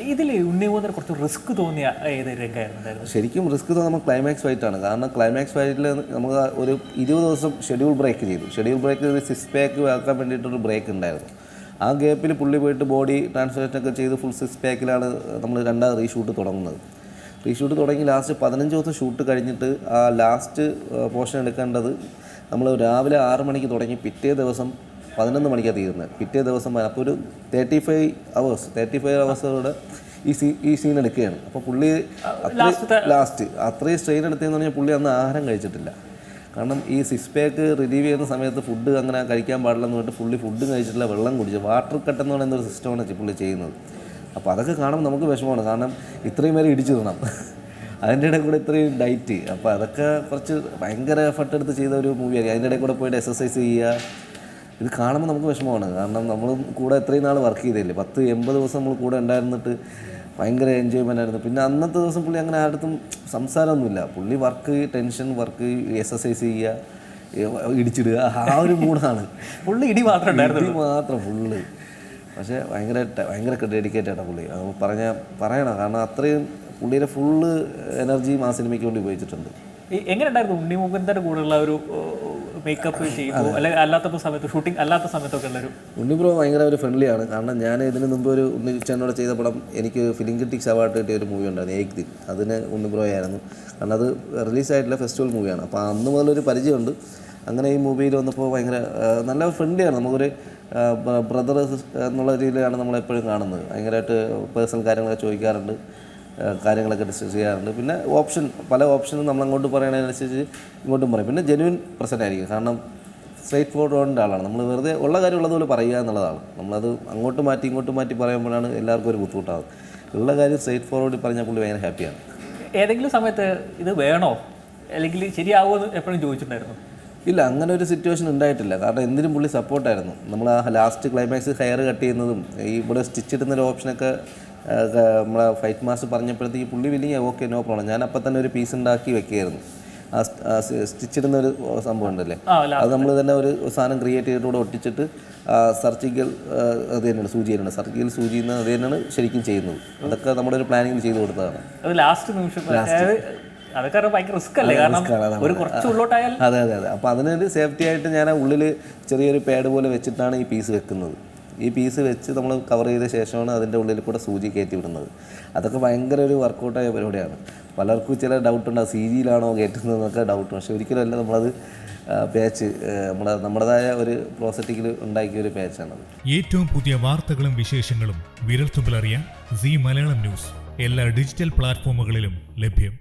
ഇതിൽ ഉണ്ണിമൂന്നർ കുറച്ച് റിസ്ക് തോന്നിയ ഏത് രംഗമായിരുന്നു ശരിക്കും റിസ്ക് നമ്മൾ ക്ലൈമാക്സ് ഫൈറ്റാണ് കാരണം ക്ലൈമാക്സ് ഫൈറ്റിൽ നമുക്ക് ഒരു ഇരുപത് ദിവസം ഷെഡ്യൂൾ ബ്രേക്ക് ചെയ്തു. ഷെഡ്യൂൾ ബ്രേക്ക് ചെയ്ത് സിക്സ് പാക്ക് ആക്കാൻ വേണ്ടിയിട്ടൊരു ബ്രേക്ക് ഉണ്ടായിരുന്നു. ആ ഗ്യാപ്പിൽ പുള്ളി പോയിട്ട് ബോഡി ട്രാൻസ്ലേഷൻ ഒക്കെ ചെയ്ത് ഫുൾ സിക്സ് പാക്കിലാണ് നമ്മൾ രണ്ടാമത് റീഷൂട്ട് തുടങ്ങുന്നത്. റീഷൂട്ട് തുടങ്ങി ലാസ്റ്റ് പതിനഞ്ച് ദിവസം ഷൂട്ട് കഴിഞ്ഞിട്ട് ആ ലാസ്റ്റ് പോർഷൻ എടുക്കേണ്ടത് നമ്മൾ രാവിലെ ആറ് മണിക്ക് തുടങ്ങി പിറ്റേ ദിവസം പതിനൊന്ന് മണിക്കാണ് തീരുന്നത്. പിറ്റേ ദിവസം അപ്പോൾ ഒരു thirty five hours thirty five അവേഴ്സോടെ ഈ സീ ഈ സീൻ എടുക്കുകയാണ്. അപ്പോൾ പുള്ളി ലാസ്റ്റ് അത്രയും സ്ട്രെയിൻ എടുത്തതെന്ന് പറഞ്ഞാൽ പുള്ളി അന്ന് ആഹാരം കഴിച്ചിട്ടില്ല. കാരണം ഈ സിക്സ് പാക്ക് റിലീവ് ചെയ്യുന്ന സമയത്ത് ഫുഡ് അങ്ങനെ കഴിക്കാൻ പാടില്ലെന്ന് പറഞ്ഞിട്ട് പുള്ളി ഫുഡ് കഴിച്ചിട്ടില്ല വെള്ളം കുടിച്ച്. വാട്ടർ കട്ട് എന്ന് പറയുന്ന ഒരു സിസ്റ്റമാണ് പുള്ളി ചെയ്യുന്നത്. അപ്പോൾ അതൊക്കെ കാണുമ്പോൾ നമുക്ക് വിഷമമാണ്. കാരണം ഇത്രയും പേര് ഇടിച്ചു തിന്നണം. അതിന്റെ ഇടയിൽ കൂടെ ഇത്രയും ഡയറ്റ് അപ്പോൾ അതൊക്കെ കുറച്ച് ഭയങ്കര എഫർട്ട് എടുത്ത് ചെയ്ത ഒരു മൂവിയായിരിക്കും അതിന്റെ ഇടയിൽ കൂടെ പോയിട്ട് എക്സസൈസ് ചെയ്യുക ഇത് കാണുമ്പോൾ നമുക്ക് വിഷമമാണ്. കാരണം നമ്മൾ കൂടെ എത്രയും നാൾ വർക്ക് ചെയ്തില്ലേ പത്ത് എൺപത് ദിവസം നമ്മൾ കൂടെ ഉണ്ടായിരുന്നിട്ട് ഭയങ്കര എൻജോയ്മെന്റ് ആയിരുന്നു. പിന്നെ അന്നത്തെ ദിവസം പുള്ളി അങ്ങനെ ആരുടെ സംസാരമൊന്നുമില്ല. പുള്ളി വർക്ക് ടെൻഷൻ വർക്ക് എക്സസൈസ് ചെയ്യുക ഇടിച്ചിടുക ആ ഒരു മൂഡാണ്. പുള്ളി ഇടി മാത്രം ഇടി മാത്രം ഫുള്ള്. പക്ഷേ ഭയങ്കര ഭയങ്കര ഡെഡിക്കേറ്റഡ് ആണ് പുള്ളി. അത് പറഞ്ഞ പറയണം. കാരണം അത്രയും പുള്ളിയുടെ ഫുള്ള് എനർജിയും ആ സിനിമയ്ക്ക് വേണ്ടി ഉപയോഗിച്ചിട്ടുണ്ട്. എങ്ങനെ ഉണ്ടായിരുന്നു ഉണ്ണിമുഖന്റെ കൂടെയുള്ള ഒരു മേക്കപ്പ് ചെയ്യുമ്പോൾ അല്ലെങ്കിൽ അല്ലാത്ത സമയത്ത് ഷൂട്ടിംഗ് അല്ലാത്ത സമയത്തൊക്കെ ഉള്ളൊരു ഉണ്ണി ബ്രോ ഭയങ്കര ഒരു ഫ്രണ്ട്ലിയാണ് കാരണം ഞാൻ ഇതിന് മുമ്പ് ഒരു ഉണ്ണി ചേട്ടനോട് ചെയ്ത പടം എനിക്ക് ഫിലിം ക്രിറ്റിക്സ് അവാർഡ് കിട്ടിയ ഒരു മൂവി ഉണ്ടായിരുന്നു ഏക് ദിൻ അതിന് ഉണ്ണി ബ്രോ ആയിരുന്നു. കാരണം അത് റിലീസായിട്ടുള്ള ഫെസ്റ്റിവൽ മൂവിയാണ് അപ്പോൾ അന്ന് മുതലൊരു പരിചയമുണ്ട്. അങ്ങനെ ഈ മൂവിയിൽ വന്നപ്പോൾ ഭയങ്കര നല്ല ഫ്രണ്ട്ലിയാണ് നമുക്കൊരു ബ്രദർ എന്നുള്ള രീതിയിലാണ് നമ്മളെപ്പോഴും കാണുന്നത്. ഭയങ്കരമായിട്ട് പേഴ്സണൽ കാര്യങ്ങളൊക്കെ ചോദിക്കാറുണ്ട്. കാര്യങ്ങളൊക്കെ ഡിസ്കസ് ചെയ്യാറുണ്ട്. പിന്നെ ഓപ്ഷൻ പല ഓപ്ഷനും നമ്മൾ അങ്ങോട്ട് പറയണതനുസരിച്ച് ഇങ്ങോട്ടും പറയും. പിന്നെ ജെനുവിൻ പ്രസന്റ് ആയിരിക്കും. കാരണം സ്ട്രേറ്റ് ഫോർവേഡിന്റെ ആളാണ്. നമ്മൾ വെറുതെ ഉള്ള കാര്യം ഉള്ളതുപോലെ പറയുക എന്നുള്ളതാണ്. നമ്മളത് അങ്ങോട്ട് മാറ്റി ഇങ്ങോട്ട് മാറ്റി പറയുമ്പോഴാണ് എല്ലാവർക്കും ഒരു ബുദ്ധിമുട്ടാകുന്നത് ഉള്ള കാര്യം സ്ട്രേറ്റ് ഫോർവേഡ് പറഞ്ഞാൽ പുള്ളി ഭയങ്കര ഹാപ്പിയാണ് ഏതെങ്കിലും സമയത്ത് ഇത് വേണോ? അല്ലെങ്കിൽ ശരിയാവുമോ എന്ന് എപ്പോഴും ചോദിച്ചിട്ടുണ്ടായിരുന്നു? ഇല്ല അങ്ങനെ ഒരു സിറ്റുവേഷൻ ഉണ്ടായിട്ടില്ല. കാരണം എന്തിനും പുള്ളി സപ്പോർട്ടായിരുന്നു നമ്മൾ ആ ലാസ്റ്റ് ക്ലൈമാക്സ് ഹെയർ കട്ട് ചെയ്യുന്നതും ഈ ഇവിടെ സ്റ്റിച്ച് ഇടുന്ന ഒരു ഓപ്ഷനൊക്കെ നമ്മളെ ഫൈറ്റ് മാസ്റ്റർ പറഞ്ഞപ്പോഴത്തേക്ക് പുള്ളി വലിയ ഓക്കെ നോ പ്രോബ്ലം ഞാൻ അപ്പം തന്നെ ഒരു പീസ് ഉണ്ടാക്കി വെക്കുകയായിരുന്നു. ആ സ്റ്റിച്ച് ഇടുന്ന ഒരു സംഭവം ഉണ്ടല്ലേ? അത് നമ്മൾ തന്നെ ഒരു സാധനം ക്രിയേറ്റ് ചെയ്തിട്ട് കൂടെ ഒട്ടിച്ചിട്ട് സർജിക്കൽ അത് തന്നെയാണ് സൂചി തന്നെയാണ്. സർജിക്കൽ സൂചി എന്ന് അത് തന്നെയാണ് ശരിക്കും ചെയ്യുന്നത്. അതൊക്കെ നമ്മുടെ ഒരു പ്ലാനിങ് ചെയ്ത് കൊടുത്തതാണ്. അത് ലാസ്റ്റ് നിമിഷം അതായത് അതൊക്കെ പറഞ്ഞാൽ ഭയങ്കര റിസ്ക് അല്ലേ? കാരണം. ഒരു കുറച്ച് ഉള്ളോട്ടായാൽ അതെ അതെ അതെ. അപ്പോൾ അതിനൊരു സേഫ്റ്റി ആയിട്ട് ഞാൻ ഉള്ളിൽ ചെറിയൊരു പാഡ് പോലെ വെച്ചിട്ടാണ് ഈ പീസ് വെക്കുന്നത്. ഈ പീസ് വെച്ച് നമ്മൾ കവർ ചെയ്ത ശേഷമാണ് അതിന്റെ ഉള്ളിൽ കൂടെ സൂചി കയറ്റി വിടുന്നത്. അതൊക്കെ ഭയങ്കര ഒരു വർക്കൗട്ടായ പരിപാടിയാണ്. പലർക്കും ചില ഡൗട്ട് ഉണ്ടാകും സി ജിയിലാണോ കയറ്റുന്നതെന്നൊക്കെ ഡൗട്ട് പക്ഷേ ഒരിക്കലും അല്ല നമ്മളത് പാച്ച് നമ്മുടെ നമ്മുടേതായ ഒരു പ്രോസറ്റിക്കിൽ ഉണ്ടാക്കിയ ഒരു പാച്ചാണത് ഏറ്റവും പുതിയ വാർത്തകളും വിശേഷങ്ങളും വിരൽത്തുമ്പിലറിയാൻ സി മലയാളം ന്യൂസ് എല്ലാ ഡിജിറ്റൽ പ്ലാറ്റ്ഫോമുകളിലും ലഭ്യം.